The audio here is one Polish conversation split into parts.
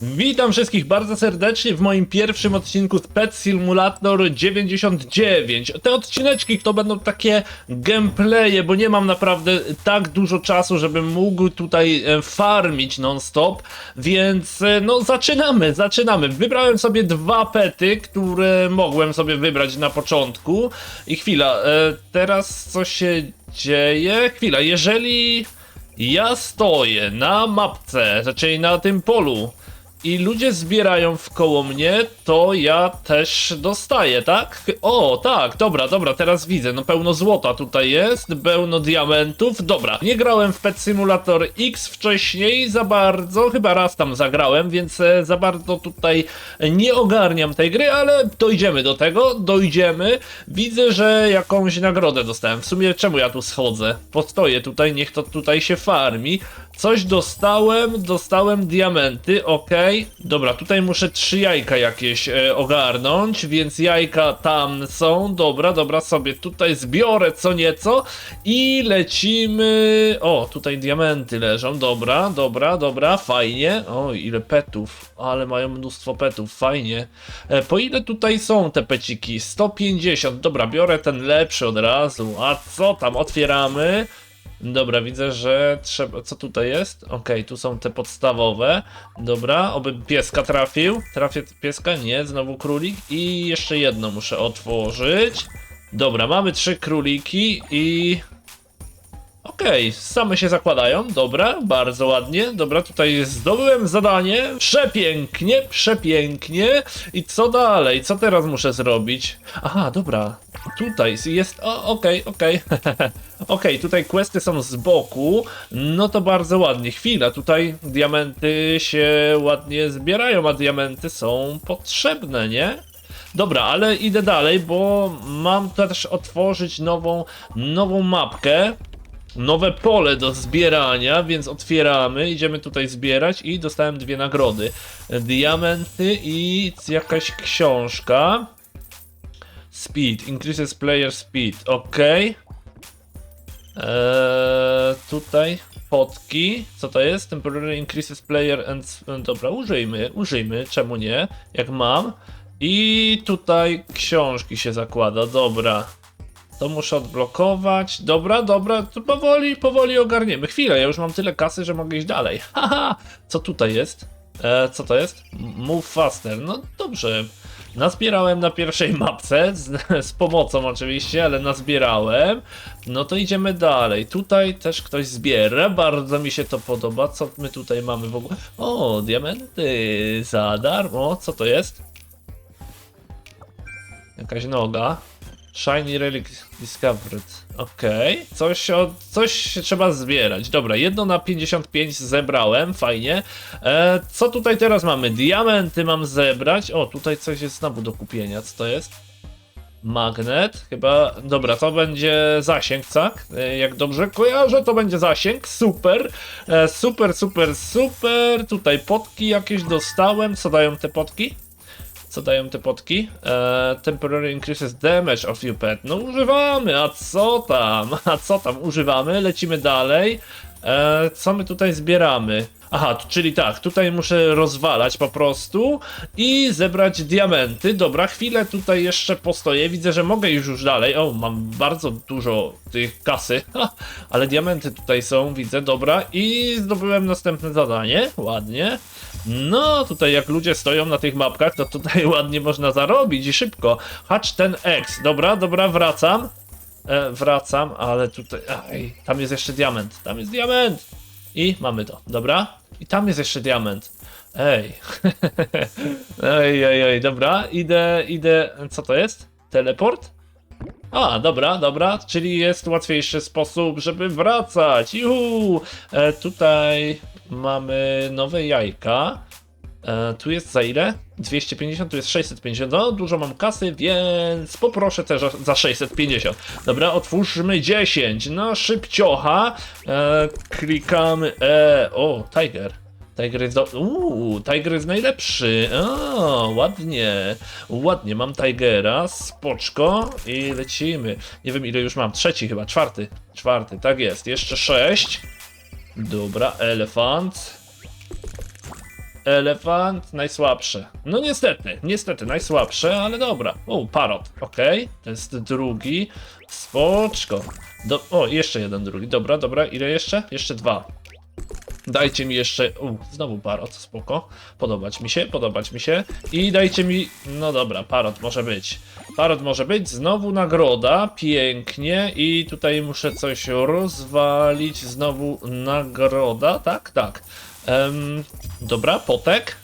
Witam wszystkich bardzo serdecznie w moim pierwszym odcinku z Pet Simulator 99. Te odcineczki to będą takie gameplaye, bo nie mam naprawdę tak dużo czasu, żebym mógł tutaj e, farmić non-stop, więc e, no zaczynamy, zaczynamy. Wybrałem sobie dwa pety, które mogłem sobie wybrać na początku i chwila, e, teraz co się dzieje? Chwila, jeżeli ja stoję na mapce, czyli na tym polu i ludzie zbierają w koło mnie, to ja też dostaję, tak? O, tak, dobra, dobra, teraz widzę. No pełno złota tutaj jest, pełno diamentów. Dobra, nie grałem w Pet Simulator X wcześniej za bardzo, chyba raz tam zagrałem, więc e, za bardzo tutaj nie ogarniam tej gry, ale dojdziemy do tego, dojdziemy. Widzę, że jakąś nagrodę dostałem. W sumie czemu ja tu schodzę? Postoję tutaj, niech to tutaj się farmi. Coś dostałem, dostałem diamenty, ok. Dobra, tutaj muszę trzy jajka jakieś e, ogarnąć, więc jajka tam są. Dobra, dobra, sobie tutaj zbiorę co nieco i lecimy. O, tutaj diamenty leżą, dobra, dobra, dobra, fajnie. O, ile petów, ale mają mnóstwo petów, fajnie. E, po ile tutaj są te peciki? 150, dobra, biorę ten lepszy od razu. A co tam, otwieramy. Dobra, widzę, że trzeba. Co tutaj jest? Okej, tu są te podstawowe. Dobra, oby pieska trafił. Trafię pieska? Nie, znowu królik. I jeszcze jedno muszę otworzyć. Dobra, mamy trzy króliki i. Okej, same się zakładają, dobra, bardzo ładnie, dobra, tutaj zdobyłem zadanie, przepięknie, przepięknie. I co dalej, co teraz muszę zrobić? Aha, dobra, tutaj jest, o, okej, okej, okej, tutaj questy są z boku, no to bardzo ładnie, chwila, tutaj diamenty się ładnie zbierają, a diamenty są potrzebne, nie? Dobra, ale idę dalej, bo mam też otworzyć nową, nową mapkę. Nowe pole do zbierania, więc otwieramy, idziemy tutaj zbierać i dostałem dwie nagrody. Diamenty i jakaś książka. Speed, increases player speed, ok. Eee, tutaj potki, co to jest? Temporary increases player and... Dobra, użyjmy, użyjmy, czemu nie, jak mam. I tutaj książki się zakłada, dobra. To muszę odblokować. Dobra, dobra, to powoli, powoli ogarniemy. Chwilę, ja już mam tyle kasy, że mogę iść dalej. Haha, co tutaj jest? E, co to jest? Move faster. No dobrze. Nazbierałem na pierwszej mapce, z, z pomocą oczywiście, ale nazbierałem. No to idziemy dalej. Tutaj też ktoś zbiera, bardzo mi się to podoba. Co my tutaj mamy w ogóle? O, diamenty za darmo. Co to jest? Jakaś noga. Shiny Relic Discovered. Okej. Coś, od, coś trzeba zbierać. Dobra, jedno na 55 zebrałem, fajnie. E, co tutaj teraz mamy? Diamenty mam zebrać. O, tutaj coś jest znowu do kupienia. Co to jest? Magnet, chyba. Dobra, to będzie zasięg, tak? E, Jak dobrze kojarzę, to będzie zasięg. Super. E, super, super, super. Tutaj potki jakieś dostałem. Co dają te potki? Co dają te potki? Eee, temporary increases damage of your pet. No używamy, a co tam? A co tam? Używamy, lecimy dalej. Eee, co my tutaj zbieramy? Aha, czyli tak, tutaj muszę rozwalać po prostu i zebrać diamenty. Dobra, chwilę tutaj jeszcze postoję. Widzę, że mogę już już dalej. O, mam bardzo dużo tych kasy, ha, ale diamenty tutaj są, widzę, dobra. I zdobyłem następne zadanie, ładnie. No, tutaj jak ludzie stoją na tych mapkach, to tutaj ładnie można zarobić i szybko. Hacz ten X, dobra, dobra, wracam. E, wracam, ale tutaj, aj, tam jest jeszcze diament, tam jest diament. I mamy to, dobra. I tam jest jeszcze diament. Ej. ej, ej, ej, dobra, idę, idę, co to jest? Teleport? A, dobra, dobra, czyli jest łatwiejszy sposób, żeby wracać. Juhu! E, tutaj mamy nowe jajka. E, tu jest za ile? 250, tu jest 650. No, dużo mam kasy, więc poproszę też za- za 650. Dobra, otwórzmy 10. No, szybciocha. E, klikamy. E, o, Tiger. Tiger jest do... Uuu, Tiger jest najlepszy. O, ładnie. Ładnie, mam Tigera, spoczko i lecimy. Nie wiem ile już mam. Trzeci chyba, czwarty. Czwarty, tak jest. Jeszcze sześć. Dobra, elefant. elefant, najsłabsze. No niestety, niestety, najsłabsze, ale dobra. O, parot, okej, to jest drugi. Spoczko. Do, o, jeszcze jeden drugi, dobra, dobra, ile jeszcze? Jeszcze dwa. Dajcie mi jeszcze. U, znowu parot, spoko. Podobać mi się, podobać mi się. I dajcie mi. No dobra, parot może być. Parot może być. Znowu nagroda. Pięknie. I tutaj muszę coś rozwalić. Znowu nagroda. Tak, tak. Em, dobra, potek.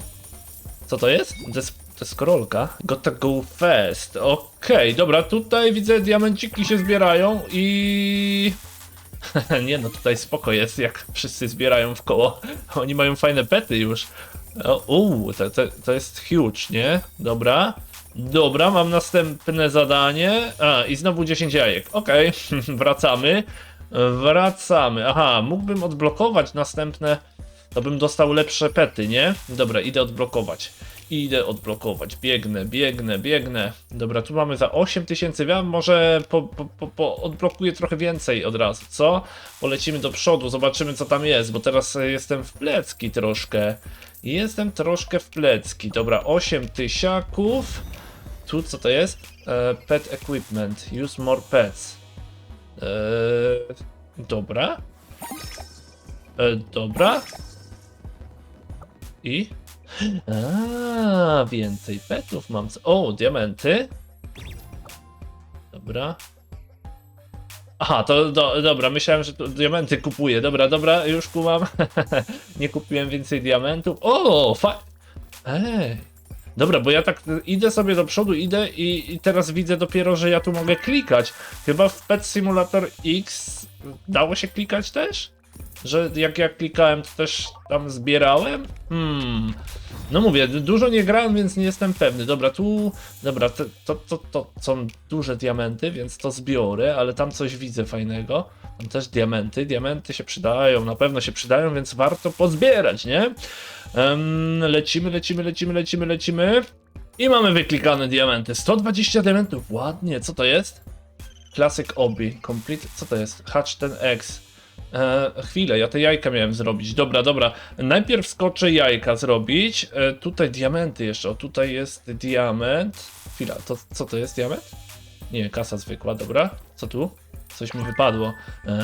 Co to jest? Jest, to jest korolka. Gotta go fast. Okej, dobra, tutaj widzę diamenciki się zbierają i. Nie no, tutaj spoko jest, jak wszyscy zbierają w koło. Oni mają fajne pety już. O, uu, to, to, to jest huge, nie? Dobra. Dobra, mam następne zadanie. A, i znowu 10 jajek. Okej, wracamy. Wracamy. Aha, mógłbym odblokować następne. To bym dostał lepsze pety, nie? Dobra, idę odblokować. Idę odblokować. Biegnę, biegnę, biegnę. Dobra, tu mamy za 8000. Ja może po, po, po, odblokuję trochę więcej od razu, co? Polecimy do przodu, zobaczymy co tam jest, bo teraz jestem w plecki troszkę. Jestem troszkę w plecki. Dobra, 8 tysiaków. Tu co to jest? E, pet equipment. Use more pets. E, dobra. E, dobra. I? A, więcej petów mam. O, diamenty. Dobra. Aha, to do, dobra, myślałem, że diamenty kupuję. Dobra, dobra, już kumam. Nie kupiłem więcej diamentów. O, fa... Ej. Dobra, bo ja tak idę sobie do przodu, idę i, i teraz widzę dopiero, że ja tu mogę klikać. Chyba w Pet Simulator X dało się klikać też? Że jak ja klikałem, to też tam zbierałem? Hmm. No mówię, du- dużo nie grałem, więc nie jestem pewny. Dobra, tu. Dobra, to, to, to, to są duże diamenty, więc to zbiorę, ale tam coś widzę fajnego. Tam też diamenty. Diamenty się przydają, na pewno się przydają, więc warto pozbierać, nie? Lecimy, lecimy, lecimy, lecimy, lecimy. I mamy wyklikane diamenty. 120 diamentów, ładnie. Co to jest? Classic Obi, complete. Co to jest? Hatch ten X. E, chwilę, ja te jajka miałem zrobić. Dobra, dobra. Najpierw skoczę jajka zrobić. E, tutaj diamenty jeszcze. O, tutaj jest diament. Chwila, to co to jest diament? Nie, kasa zwykła, dobra. Co tu? Coś mi wypadło.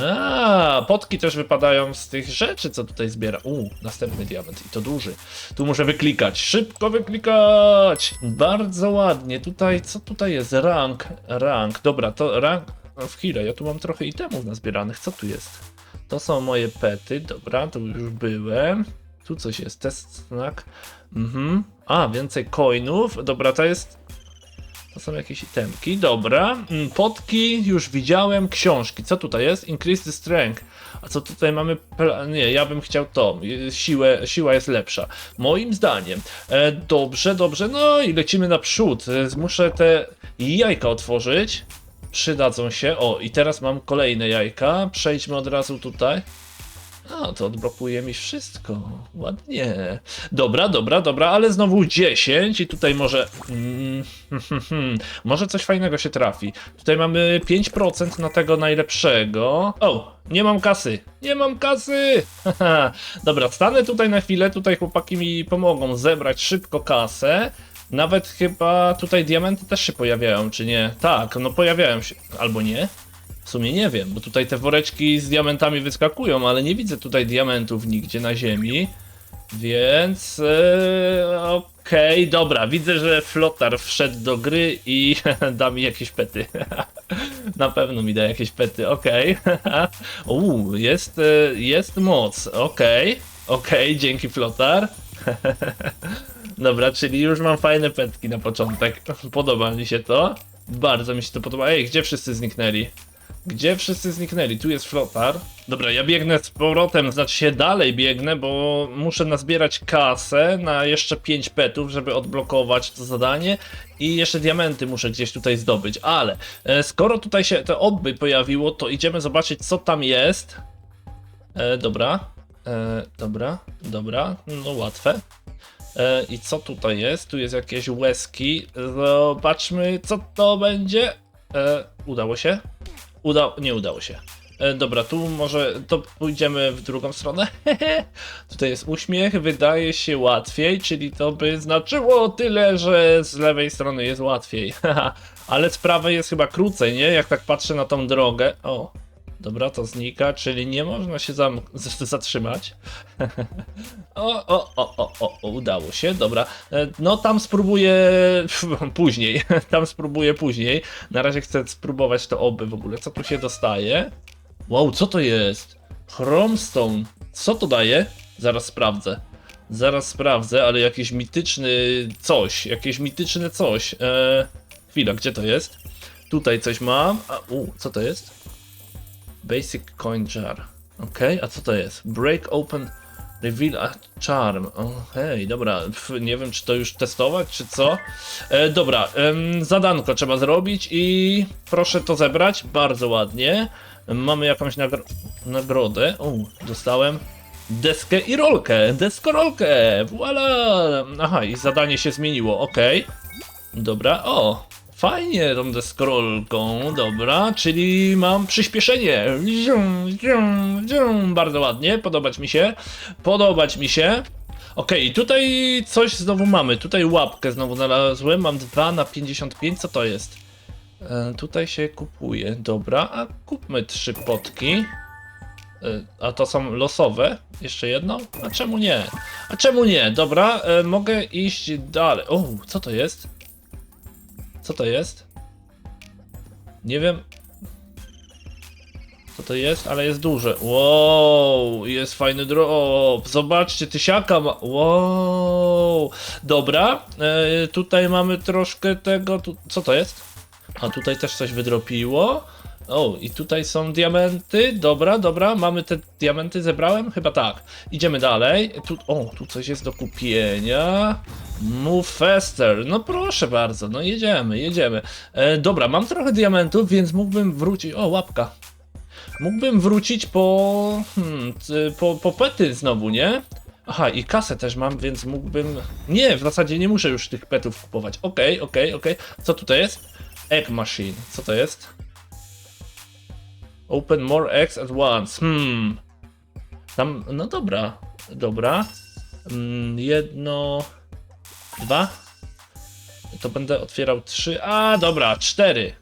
A, potki też wypadają z tych rzeczy, co tutaj zbiera. U, następny diament i to duży. Tu muszę wyklikać. Szybko wyklikać! Bardzo ładnie. Tutaj, co tutaj jest? Rank, rank. Dobra, to rank. W chwilę, ja tu mam trochę itemów nazbieranych. Co tu jest? To są moje pety. Dobra, tu już byłem. Tu coś jest. Test snack. Mhm. A, więcej coinów. Dobra, to jest to są jakieś itemki, dobra. Mm, Potki już widziałem, książki. Co tutaj jest? Increase the strength. A co tutaj mamy? Nie, ja bym chciał to. Siłę, siła jest lepsza. Moim zdaniem. E, dobrze, dobrze. No i lecimy naprzód. E, Muszę te jajka otworzyć. Przydadzą się. O, i teraz mam kolejne jajka. Przejdźmy od razu tutaj. A, to odblokuje mi wszystko. Ładnie. Dobra, dobra, dobra, ale znowu 10 i tutaj może. Mm, może coś fajnego się trafi. Tutaj mamy 5% na tego najlepszego. O, nie mam kasy. Nie mam kasy! Dobra, stanę tutaj na chwilę. Tutaj chłopaki mi pomogą zebrać szybko kasę. Nawet chyba tutaj diamenty też się pojawiają, czy nie? Tak, no pojawiają się. Albo nie? W sumie nie wiem, bo tutaj te woreczki z diamentami wyskakują, ale nie widzę tutaj diamentów nigdzie na ziemi. Więc e, okej, dobra, widzę, że flotar wszedł do gry i da mi jakieś pety. na pewno mi da jakieś pety, okej. Uuu, jest, e, jest moc, okej, okej, dzięki flotar. Dobra, czyli już mam fajne petki na początek. Podoba mi się to. Bardzo mi się to podoba. Ej, gdzie wszyscy zniknęli? Gdzie wszyscy zniknęli? Tu jest flotar. Dobra, ja biegnę z powrotem, znaczy się dalej biegnę, bo muszę nazbierać kasę na jeszcze 5 petów, żeby odblokować to zadanie i jeszcze diamenty muszę gdzieś tutaj zdobyć, ale e, skoro tutaj się to obby pojawiło, to idziemy zobaczyć co tam jest. E, dobra, e, dobra, dobra, no łatwe. E, I co tutaj jest? Tu jest jakieś łezki. Zobaczmy, co to będzie. E, udało się? Uda... Nie udało się. E, dobra, tu może to pójdziemy w drugą stronę. Tutaj jest uśmiech, wydaje się łatwiej, czyli to by znaczyło tyle, że z lewej strony jest łatwiej. Ale z prawej jest chyba krócej, nie? Jak tak patrzę na tą drogę. O, dobra, to znika, czyli nie można się zatrzymać. O, o, o, o, o, udało się, dobra. E, No tam spróbuję później, tam spróbuję później. Na razie chcę spróbować to oby w ogóle. Co tu się dostaje? Wow, co to jest? Chromstone. Co to daje? Zaraz sprawdzę. Zaraz sprawdzę, ale jakiś mityczny coś, jakieś mityczne coś. E, chwila, gdzie to jest? Tutaj coś mam. A, u, co to jest? Basic coin jar. Okej, a co to jest? Break open reveal a charm. Okej, dobra. Pf, nie wiem, czy to już testować, czy co. E, dobra, em, zadanko trzeba zrobić i proszę to zebrać. Bardzo ładnie. Mamy jakąś nagro nagrodę. O, dostałem deskę i rolkę. Deskorolkę. Voila. Aha, i zadanie się zmieniło. Okej. Dobra, o, fajnie tą deskorolką, dobra, czyli mam przyspieszenie. Zium, zium, zium. Bardzo ładnie, podobać mi się, podobać mi się. Okej, tutaj coś znowu mamy, tutaj łapkę znowu znalazłem, mam 2 na 55, co to jest? E, tutaj się kupuje, dobra, a kupmy trzy potki. E, A to są losowe? Jeszcze jedno? A czemu nie? A czemu nie? Dobra, e, mogę iść dalej. O, co to jest? Co to jest? Nie wiem. Co to jest, ale jest duże. Wow, jest fajny drop. Zobaczcie, tysiaka ma. Wow. Dobra, e, tutaj mamy troszkę tego. Tu... Co to jest? A tutaj też coś wydropiło. O, i tutaj są diamenty. Dobra, dobra, mamy te diamenty, zebrałem? Chyba tak. Idziemy dalej. Tu, o, tu coś jest do kupienia. Move faster. No proszę bardzo, no jedziemy, jedziemy. E, dobra, mam trochę diamentów, więc mógłbym wrócić. O, łapka. Mógłbym wrócić po. Hmm, po, po pety znowu, nie? Aha, i kasę też mam, więc mógłbym. Nie, w zasadzie nie muszę już tych petów kupować. Okej, okej, okej. Co tutaj jest? Egg machine. Co to jest? Open more eggs at once. Hmm. Tam, no dobra, dobra. Mm, jedno, dwa. To będę otwierał trzy. A, dobra, cztery.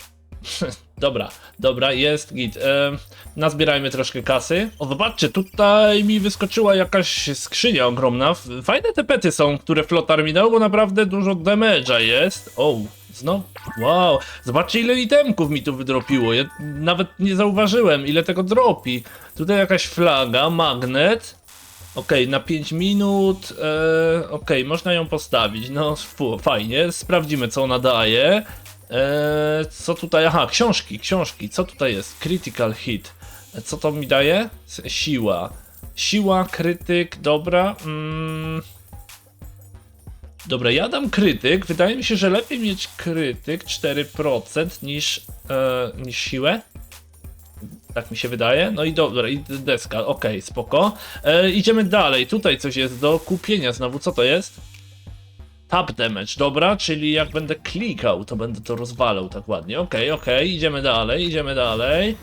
dobra, dobra, jest git. Em, nazbierajmy troszkę kasy. O, zobaczcie, tutaj mi wyskoczyła jakaś skrzynia ogromna. Fajne te pety są, które flotar mi dał, bo naprawdę dużo damage'a jest. O, znowu. Wow, zobaczcie ile itemków mi tu wydropiło. Ja nawet nie zauważyłem, ile tego dropi. Tutaj jakaś flaga, magnet. Okej, na 5 minut. E, Okej, można ją postawić. No, fu, fajnie. Sprawdzimy, co ona daje. E, co tutaj? Aha, książki, książki. Co tutaj jest? Critical hit. E, Co to mi daje? Siła. Siła, krytyk, dobra. Mm. Dobra, ja dam krytyk. Wydaje mi się, że lepiej mieć krytyk 4% niż, e, niż siłę. Tak mi się wydaje. No i dobra, i deska, okej, spoko. E, idziemy dalej. Tutaj coś jest do kupienia znowu. Co to jest? Tap damage, dobra, czyli jak będę klikał, to będę to rozwalał tak ładnie. Okej, okej, idziemy dalej, idziemy dalej.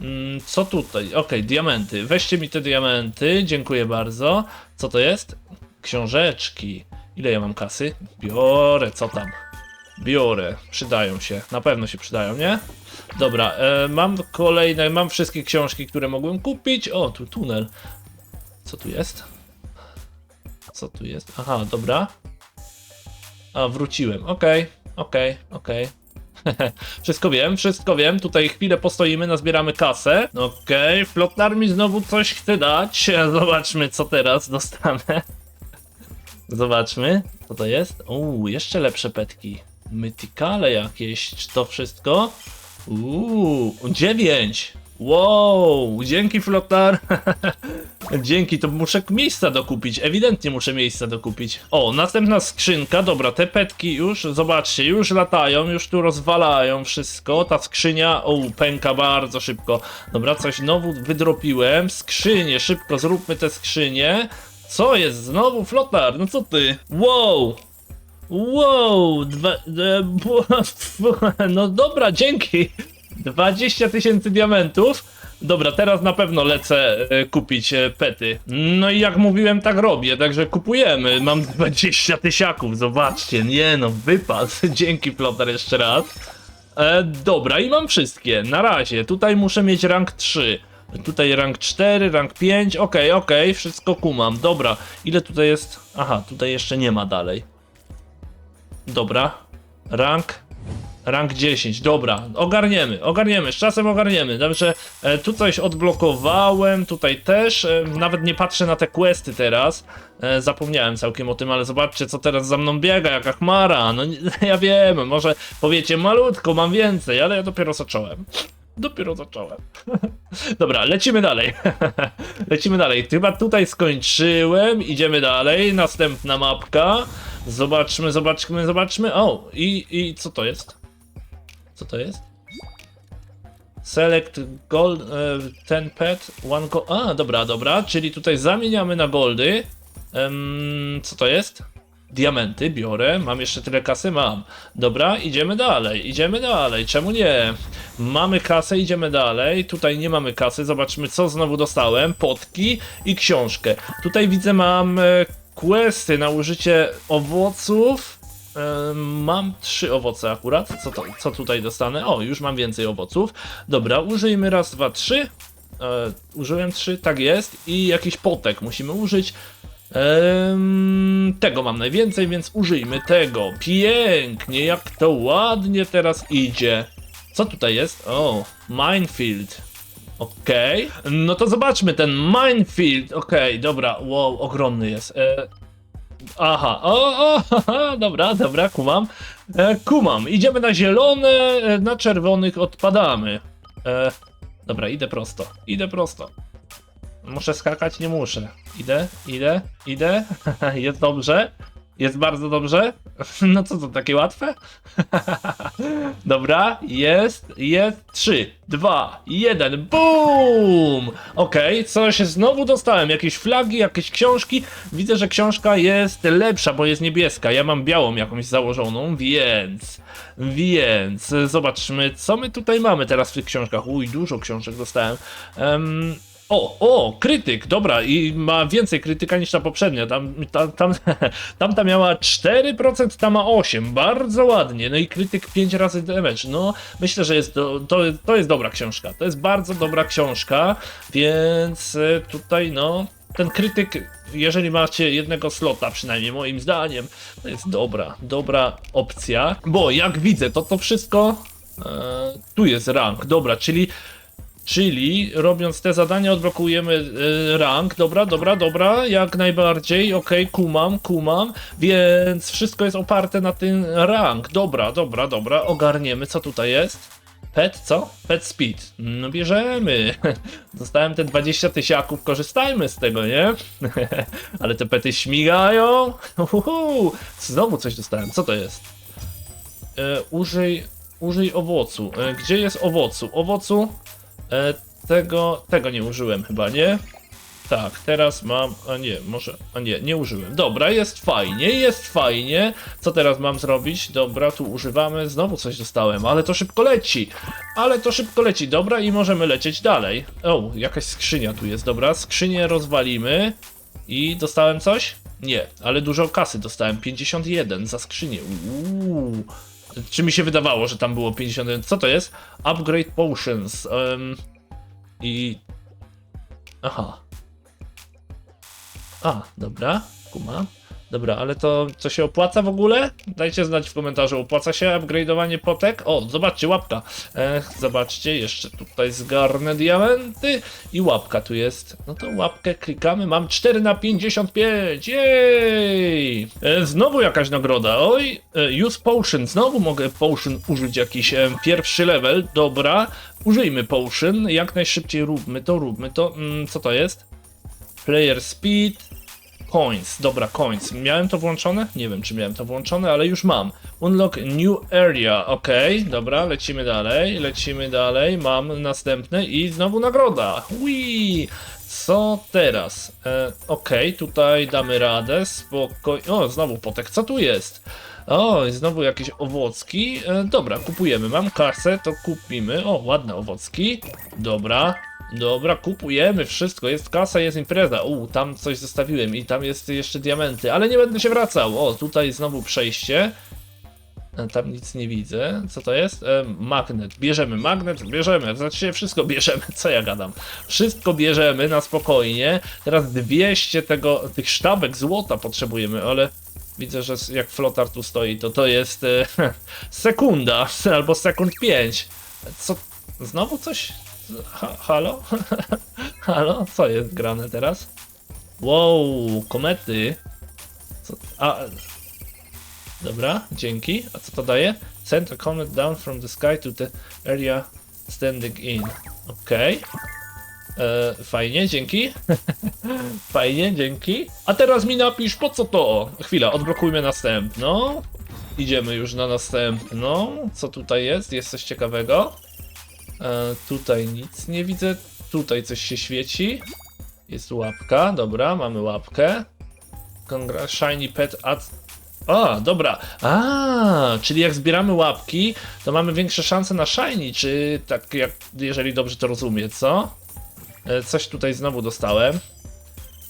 Mm, co tutaj? Okej, diamenty. Weźcie mi te diamenty, dziękuję bardzo. Co to jest? Książeczki. Ile ja mam kasy? Biorę, co tam? Biorę, przydają się, na pewno się przydają, nie? Dobra, e, mam kolejne, mam wszystkie książki, które mogłem kupić. O, tu tunel. Co tu jest? Co tu jest? Aha, dobra. A, wróciłem. Okej, okej, okej. Wszystko wiem, wszystko wiem. Tutaj chwilę postoimy, nazbieramy kasę. Okej, flotlar mi znowu coś chce dać. Zobaczmy, co teraz dostanę. Zobaczmy, co to jest. Uuu, jeszcze lepsze petki. Mytikale jakieś, czy to wszystko? Uuu, 9. Wow, dzięki flotar. dzięki, to muszę miejsca dokupić. Ewidentnie muszę miejsca dokupić. O, następna skrzynka. Dobra, te petki już, zobaczcie, już latają, już tu rozwalają wszystko. Ta skrzynia, o, pęka bardzo szybko. Dobra, coś znowu wydropiłem. Skrzynie, szybko zróbmy te skrzynie. Co jest? Znowu flotar, no co ty? Wow! Wow! Dwa, e, no dobra, dzięki! 20 tysięcy diamentów. Dobra, teraz na pewno lecę e, kupić e, pety. No i jak mówiłem, tak robię, także kupujemy. Mam 20 tysiaków, zobaczcie. Nie no, wypad. Dzięki, Plotar, jeszcze raz. E, dobra, i mam wszystkie. Na razie. Tutaj muszę mieć rank 3. Tutaj rank 4, rank 5. Okej, okej, wszystko kumam. Dobra, ile tutaj jest? Aha, tutaj jeszcze nie ma dalej. Dobra. Rank. Rank 10, dobra, ogarniemy, ogarniemy, z czasem ogarniemy. Dobrze, e, tu coś odblokowałem, tutaj też, e, nawet nie patrzę na te questy teraz. E, zapomniałem całkiem o tym, ale zobaczcie, co teraz za mną biega, jaka chmara. No ja wiem, może powiecie malutko, mam więcej, ale ja dopiero zacząłem. Dopiero zacząłem. Dobra, lecimy dalej. lecimy dalej. Chyba tutaj skończyłem. Idziemy dalej. Następna mapka. Zobaczmy, zobaczmy, zobaczmy. O, i, i co to jest? Co to jest? Select gold, e, ten pet, one gold. A, dobra, dobra, czyli tutaj zamieniamy na goldy. Co to jest? Diamenty biorę, mam jeszcze tyle kasy, mam. Dobra, idziemy dalej, idziemy dalej, czemu nie? Mamy kasę, idziemy dalej. Tutaj nie mamy kasy, zobaczmy co znowu dostałem. Potki i książkę. Tutaj widzę mam e, questy na użycie owoców. Mam trzy owoce akurat. Co, to, co tutaj dostanę? O, już mam więcej owoców. Dobra, użyjmy raz, dwa, trzy. E, użyłem trzy, tak jest. I jakiś potek musimy użyć. Tego mam najwięcej, więc użyjmy tego. Pięknie, jak to ładnie teraz idzie. Co tutaj jest? O, minefield. Okej. No to zobaczmy ten minefield. Okej, dobra. Wow, ogromny jest. E, Aha, o, o, dobra, dobra, kumam. E, kumam, idziemy na zielone, e, na czerwonych odpadamy. E, dobra, idę prosto, idę prosto. Muszę skakać, nie muszę. Idę, idę, idę, jest dobrze, jest bardzo dobrze. No co to, takie łatwe? Dobra, jest, jest, 3, 2, 1, BOOM! Okej, coś znowu dostałem, jakieś flagi, jakieś książki. Widzę, że książka jest lepsza, bo jest niebieska. Ja mam białą jakąś założoną, więc, więc, zobaczmy, co my tutaj mamy teraz w tych książkach. Uj, dużo książek dostałem. Em, o, o, krytyk, dobra, i ma więcej krytyka niż ta poprzednia. Tam, tam, tam, tamta miała 4%, ta ma 8%. Bardzo ładnie. No i krytyk 5 razy damage. No, myślę, że jest to, to, to jest dobra książka. To jest bardzo dobra książka, więc e, tutaj, no, ten krytyk, jeżeli macie jednego slota, przynajmniej moim zdaniem, to jest dobra, dobra opcja. Bo jak widzę, to to wszystko. E, tu jest rank, dobra, czyli Czyli robiąc te zadania odblokujemy y, rank, dobra, dobra, dobra, jak najbardziej, okej, kumam, kumam, więc wszystko jest oparte na tym rank, dobra, dobra, dobra, ogarniemy, co tutaj jest? Pet, co? Pet speed, no bierzemy, dostałem te 20 tysiaków, korzystajmy z tego, nie? Ale te pety śmigają, Uhuhu. znowu coś dostałem, co to jest? E, użyj, użyj owocu, e, gdzie jest owocu? Owocu? E, tego, tego nie użyłem chyba, nie? Tak, teraz mam, a nie, może, a nie, nie użyłem. Dobra, jest fajnie, jest fajnie. Co teraz mam zrobić? Dobra, tu używamy, znowu coś dostałem, ale to szybko leci. Ale to szybko leci, dobra i możemy lecieć dalej. O, jakaś skrzynia tu jest, dobra, skrzynię rozwalimy. I dostałem coś? Nie, ale dużo kasy dostałem, 51 za skrzynię. Uuu. Czy mi się wydawało, że tam było 51? Co to jest? Upgrade Potions. em, I. Aha. A, dobra, kuma. Dobra, ale to co się opłaca w ogóle? Dajcie znać w komentarzu, opłaca się upgrade'owanie potek? O, zobaczcie, łapka. Ech, zobaczcie, jeszcze tutaj zgarnę diamenty i łapka tu jest. No to łapkę klikamy, mam 4 na 55, jej! E, znowu jakaś nagroda, oj, e, use potion, znowu mogę potion użyć jakiś e, pierwszy level, dobra. Użyjmy potion, jak najszybciej róbmy to, róbmy to. Mm, co to jest? Player speed, Coins, dobra, coins. Miałem to włączone? Nie wiem, czy miałem to włączone, ale już mam. Unlock new area, ok, dobra, lecimy dalej, lecimy dalej, mam następny i znowu nagroda. Wii! Co teraz? E, ok, tutaj damy radę, spokojnie. O, znowu potek, co tu jest? O, znowu jakieś owocki. E, dobra, kupujemy. Mam kasę, to kupimy. O, ładne owocki. Dobra. Dobra, kupujemy wszystko, jest kasa, jest impreza. U, tam coś zostawiłem i tam jest jeszcze diamenty, ale nie będę się wracał. O, tutaj znowu przejście. E, Tam nic nie widzę. Co to jest? E, magnet. Bierzemy magnet, bierzemy. Znaczy wszystko bierzemy. Co ja gadam? Wszystko bierzemy na spokojnie. Teraz 200 tego, tych sztabek złota potrzebujemy, ale widzę, że jak flotar tu stoi, to to jest e, sekunda albo sekund 5. Co? Znowu coś? Ha, halo? halo? Co jest grane teraz? Wow, komety. Co? A, Dobra, dzięki. A co to daje? Send a comet down from the sky to the area standing in. Okej. E, Fajnie, dzięki. Fajnie, dzięki. A teraz mi napisz, po co to? Chwila, odblokujmy następną. Idziemy już na następną. Co tutaj jest? Jest coś ciekawego? E, tutaj nic nie widzę. Tutaj coś się świeci. Jest łapka, dobra, mamy łapkę. Congra shiny pet at a, dobra. A, czyli jak zbieramy łapki, to mamy większe szanse na shiny, czy tak jak, jeżeli dobrze to rozumiem, co? E, Coś tutaj znowu dostałem.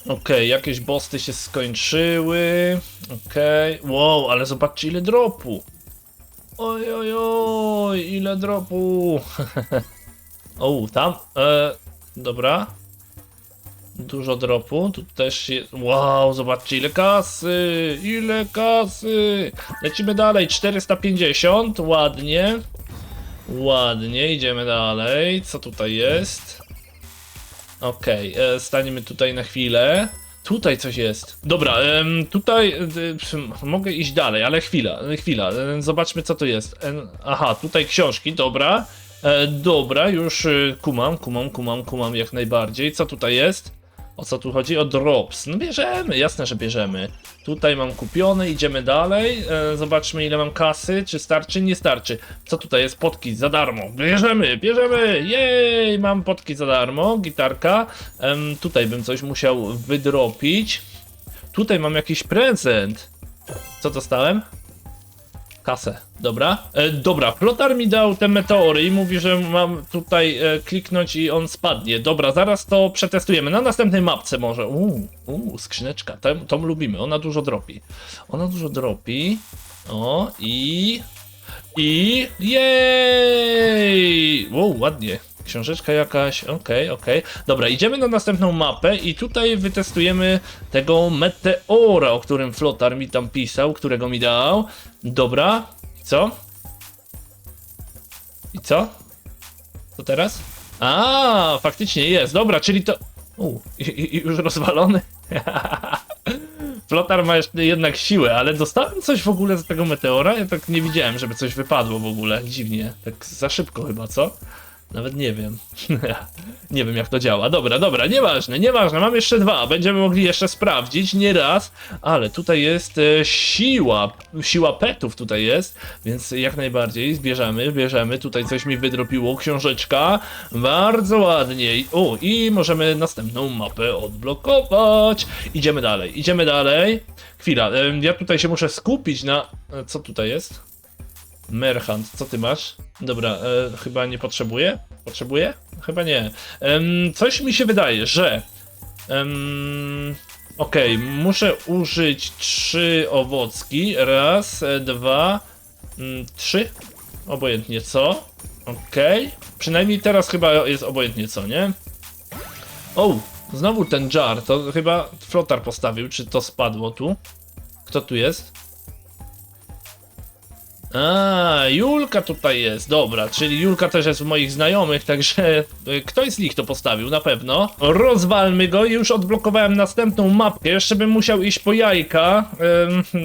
Okej, jakieś bossy się skończyły. Okej, wow, ale zobaczcie ile dropu. Oj, oj, oj, ile dropu. o, tam, e, dobra. Dużo dropu, tu też jest. Wow, zobaczcie ile kasy! Ile kasy! Lecimy dalej, 450, ładnie. Ładnie, idziemy dalej. Co tutaj jest? Okej, e, staniemy tutaj na chwilę. Tutaj coś jest. Dobra, tutaj e, mogę iść dalej, ale chwila, chwila. e, Zobaczmy co to jest. Aha, tutaj książki, dobra. E, dobra, już kumam, kumam, kumam, kumam jak najbardziej. Co tutaj jest? O co tu chodzi? O drops. No bierzemy, jasne, że bierzemy. Tutaj mam kupione, idziemy dalej. E, zobaczmy ile mam kasy, czy starczy, nie starczy. Co tutaj jest? Potki za darmo. Bierzemy, bierzemy! Jej, mam potki za darmo, gitarka. Em, tutaj bym coś musiał wydropić. Tutaj mam jakiś prezent. Co dostałem? Kasę, dobra. E, dobra, Flotar mi dał te meteory i mówi, że mam tutaj e, kliknąć i on spadnie. Dobra, zaraz to przetestujemy. Na następnej mapce może. Uuu, uu, skrzyneczka. Tą, tą lubimy, ona dużo dropi. Ona dużo dropi. O, i... I... Jej! Wow, ładnie. Książeczka jakaś, okej, okej. Dobra, idziemy na następną mapę i tutaj wytestujemy tego meteora, o którym Flotar mi tam pisał, którego mi dał. Dobra, co? I co? Co teraz? A, faktycznie jest, dobra, czyli to... U, już rozwalony. Flotar ma jeszcze jednak siłę, ale dostałem coś w ogóle z tego meteora? Ja tak nie widziałem, żeby coś wypadło w ogóle. Dziwnie. Tak za szybko chyba, co? Nawet nie wiem. nie wiem jak to działa. Dobra, dobra, nieważne, nieważne. Mam jeszcze dwa. Będziemy mogli jeszcze sprawdzić, nie raz, ale tutaj jest e, siła. Siła petów tutaj jest, więc jak najbardziej zbierzemy, bierzemy. Tutaj coś mi wydropiło, książeczka. Bardzo ładnie. O, i możemy następną mapę odblokować. Idziemy dalej, idziemy dalej. Chwila, em, ja tutaj się muszę skupić na... e, Co tutaj jest? Merchant, co ty masz? Dobra, e, chyba nie potrzebuję. Potrzebuję? Chyba nie. Coś mi się wydaje, że. em, Okej, muszę użyć trzy owocki. Raz, e, dwa, mm, trzy. Obojętnie co. Okej. Przynajmniej teraz chyba jest obojętnie co, nie? O, znowu ten jar. To chyba flotar postawił. Czy to spadło tu? Kto tu jest? A, Julka tutaj jest, dobra, czyli Julka też jest w moich znajomych, także y, ktoś z nich to postawił, na pewno. Rozwalmy go, już odblokowałem następną mapkę, jeszcze bym musiał iść po jajka.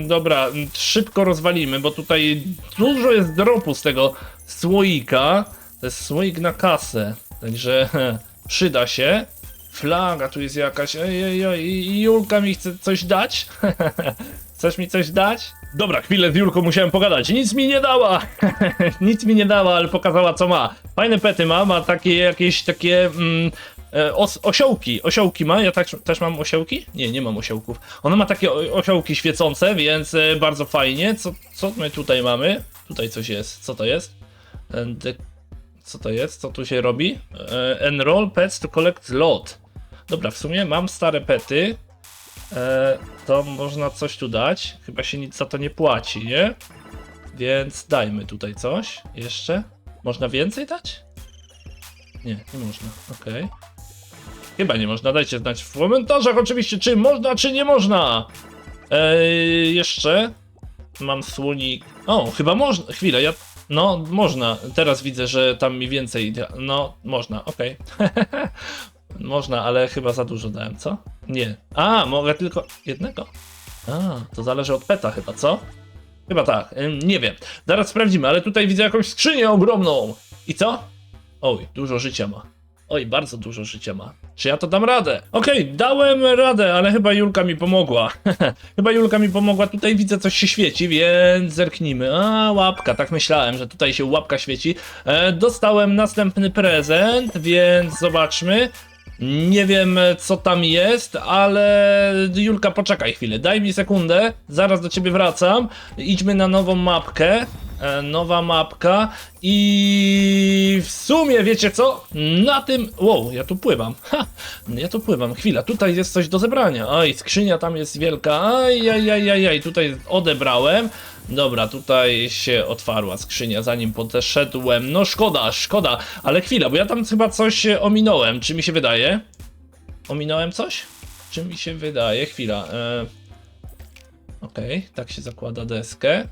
Dobra, szybko rozwalimy, bo tutaj dużo jest dropu z tego słoika. To jest słoik na kasę, także przyda się. Flaga tu jest jakaś, ej, ej, ej, Julka mi chce coś dać? Chcesz mi coś dać? Dobra, chwilę z Julką musiałem pogadać. Nic mi nie dała! Nic mi nie dała, ale pokazała co ma. Fajne pety ma, ma takie jakieś takie mm, e, os, osiołki. Osiołki ma, ja tak, też mam osiołki? Nie, nie mam osiołków. Ona ma takie osiołki świecące, więc e, bardzo fajnie. Co, co my tutaj mamy? Tutaj coś jest. Co to jest? Co to jest? Co tu się robi? E, enroll pets to collect lot. Dobra, w sumie mam stare pety. E, to można coś tu dać. Chyba się nic za to nie płaci, nie? Więc dajmy tutaj coś. Jeszcze. Można więcej dać? Nie, nie można. Okej. Chyba nie można. Dajcie znać w komentarzach oczywiście, czy można, czy nie można. Eee, jeszcze mam słonik. O, chyba można. Chwilę, ja. No, można. Teraz widzę, że tam mi więcej. No, można, okej. można, ale chyba za dużo dałem, co? Nie. A, mogę tylko jednego. A, to zależy od peta chyba, co? Chyba tak, nie wiem. Zaraz sprawdzimy, ale tutaj widzę jakąś skrzynię ogromną. I co? Oj, dużo życia ma. Oj, bardzo dużo życia ma. Czy ja to dam radę? Okej, dałem radę, ale chyba Julka mi pomogła. chyba Julka mi pomogła. Tutaj widzę coś się świeci, więc zerknijmy. A, łapka, tak myślałem, że tutaj się łapka świeci. E, dostałem następny prezent, więc zobaczmy. Nie wiem co tam jest, ale Julka poczekaj chwilę, daj mi sekundę, zaraz do ciebie wracam. Idźmy na nową mapkę. E, nowa mapka i w sumie wiecie co? Na tym. Wow, ja tu pływam. Ha, ja tu pływam. Chwila, tutaj jest coś do zebrania. Oj, skrzynia tam jest wielka. Aj, aj, aj. tutaj odebrałem. Dobra, tutaj się otwarła skrzynia, zanim podeszedłem. No szkoda, szkoda, ale chwila, bo ja tam chyba coś e, ominąłem. Czy mi się wydaje? Ominąłem coś? Czy mi się wydaje? Chwila. E... Okej, tak się zakłada deskę.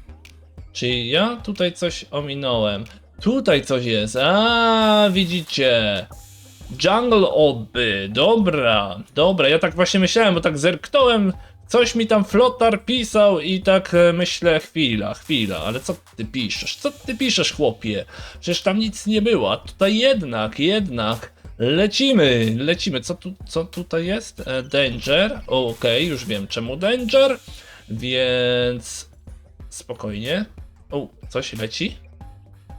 Czy ja tutaj coś ominąłem? Tutaj coś jest. A, widzicie. Jungle Obby. Dobra, dobra. Ja tak właśnie myślałem, bo tak zerknąłem. Coś mi tam flotar pisał i tak e, myślę, chwila, chwila, ale co ty piszesz? Co ty piszesz, chłopie? Przecież tam nic nie było. A tutaj jednak, jednak. Lecimy, lecimy. Co, tu, co tutaj jest? E, Danger. Okej, już wiem czemu danger. Więc spokojnie. O, coś leci?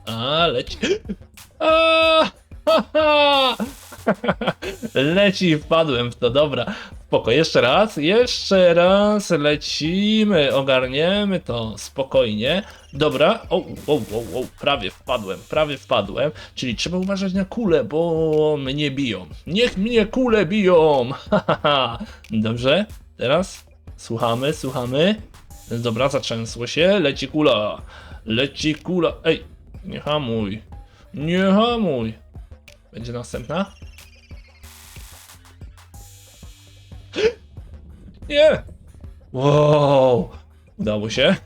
A, leci. A, ha, ha. Leci, wpadłem w to, dobra. Spoko, jeszcze raz, jeszcze raz lecimy, ogarniemy to spokojnie. Dobra, o, o, o, o, prawie wpadłem, prawie wpadłem. Czyli trzeba uważać na kule, bo mnie biją. Niech mnie kule biją! Dobrze, teraz słuchamy, słuchamy. Dobra, zatrzęsło się, leci kula. Leci kula. Ej, nie hamuj. Nie hamuj. Będzie następna? Nie! Wow! Udało się.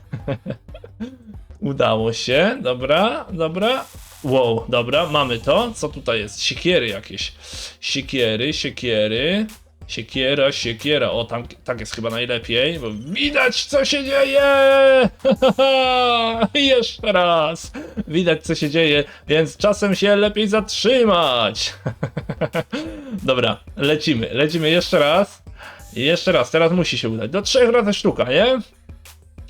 Udało się. Dobra, dobra. Wow, dobra, mamy to. Co tutaj jest? Siekiery jakieś. Siekiery, siekiery. Siekiera, siekiera. O, tam tak jest chyba najlepiej, bo widać co się dzieje! Jeszcze raz! Widać co się dzieje, więc czasem się lepiej zatrzymać. Dobra, lecimy, lecimy jeszcze raz. Jeszcze raz, teraz musi się udać. Do trzech razy sztuka, nie?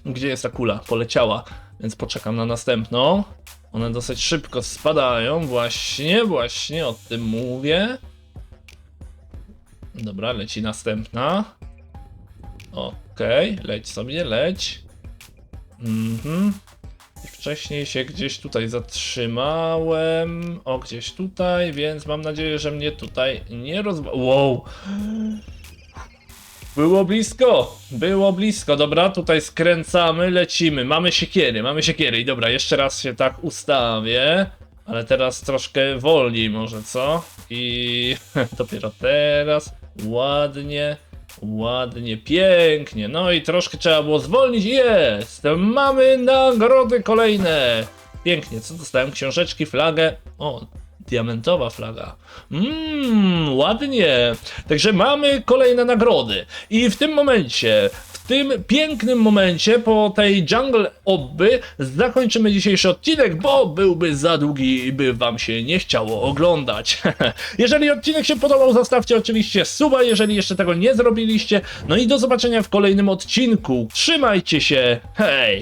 Gdzie jest ta kula? Poleciała, więc poczekam na następną. One dosyć szybko spadają, właśnie, właśnie o tym mówię. Dobra, leci następna. Okej, leć sobie, leć. Mhm. I Wcześniej się gdzieś tutaj zatrzymałem. O, gdzieś tutaj, więc mam nadzieję, że mnie tutaj nie rozwa... Wow! Było blisko, było blisko, dobra, tutaj skręcamy, lecimy, mamy siekiery, mamy siekiery. I dobra, jeszcze raz się tak ustawię, ale teraz troszkę wolniej może, co? I dopiero teraz, ładnie, ładnie, pięknie, no i troszkę trzeba było zwolnić, jest, mamy nagrody kolejne, pięknie, co dostałem, książeczki, flagę, o, Diamentowa flaga. Mmm, ładnie. Także mamy kolejne nagrody. I w tym momencie, w tym pięknym momencie, po tej Jungle Obby, zakończymy dzisiejszy odcinek, bo byłby za długi i by wam się nie chciało oglądać. jeżeli odcinek się podobał, zostawcie oczywiście suba, jeżeli jeszcze tego nie zrobiliście. No i do zobaczenia w kolejnym odcinku. Trzymajcie się. Hej!